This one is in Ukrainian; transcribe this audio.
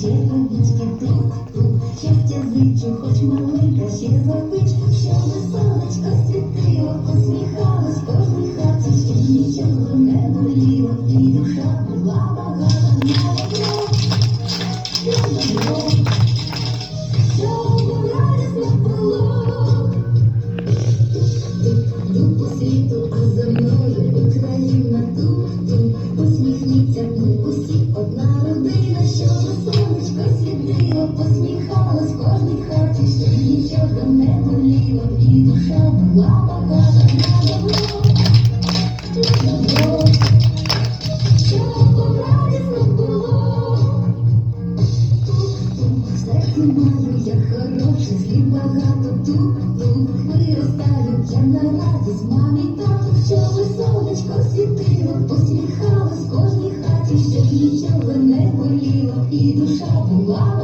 черевички тут, тут щастя зичу, хоч маленька ще забич, що веселечко світило, посміхалась кожній хаті, щоб нічого не боліло, і душа була багата на добро, на добро, щоб радісно було, тут, тут, тут по світу, а землі. Посміхалось в кожній хаті, щоб нічого не боліло, і душа була